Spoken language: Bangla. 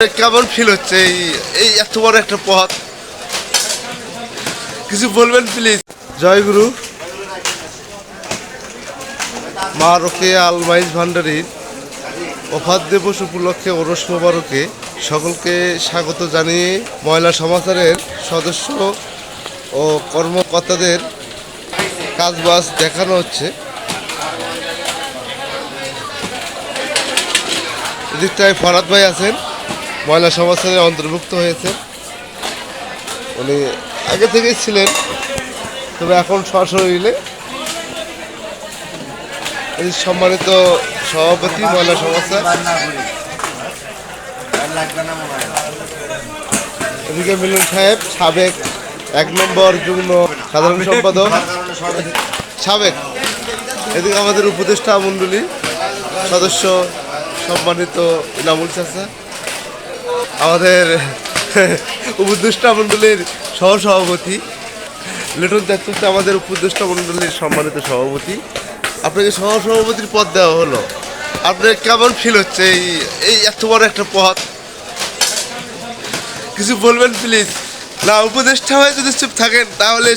কেমন ফিল হচ্ছে? এই এই এত বড় একটা পথ। কিছু বলবেন প্লিজ জয় গুরু। মা রোকে আলমাইজ ভান্ডারীর অফাত দিবস উপলক্ষে ওরস মোবারকে, সকলকে স্বাগত জানিয়ে ময়লা সমাচারের সদস্য ও কর্মকর্তাদের কাজবাজ দেখানো হচ্ছে। এদিকটায় ফরাদ ভাই আছেন। ময়লা সমাচারে অন্তর্ভুক্ত হয়েছে। উনি আগে থেকেই ছিলেন। তবে এখন সশরীরে সম্মানিত সভাপতি ময়লা সমাচার এদিকে মিলন সাহেব, সাবেক এক নম্বর যুগ্ম সাধারণ সম্পাদক। সাবেক এদিকে আমাদের উপদেষ্টা মণ্ডলী, সদস্য সম্মানিত ইনামুল চাচা। আমাদের উপদেষ্টা মণ্ডলীর সহসভাপতি, লিটন চাচুতে আমাদের উপদেষ্টা মণ্ডলীর সম্মানিত সভাপতি। আপনাকে সহসভাপতির পদ দেওয়া হলো। আপনার কেমন ফিল হচ্ছে এই এই এত বড় একটা পথ কিছু বলবেন প্লিজ না, উপদেষ্টা হয়ে যদি চুপ থাকেন, তাহলে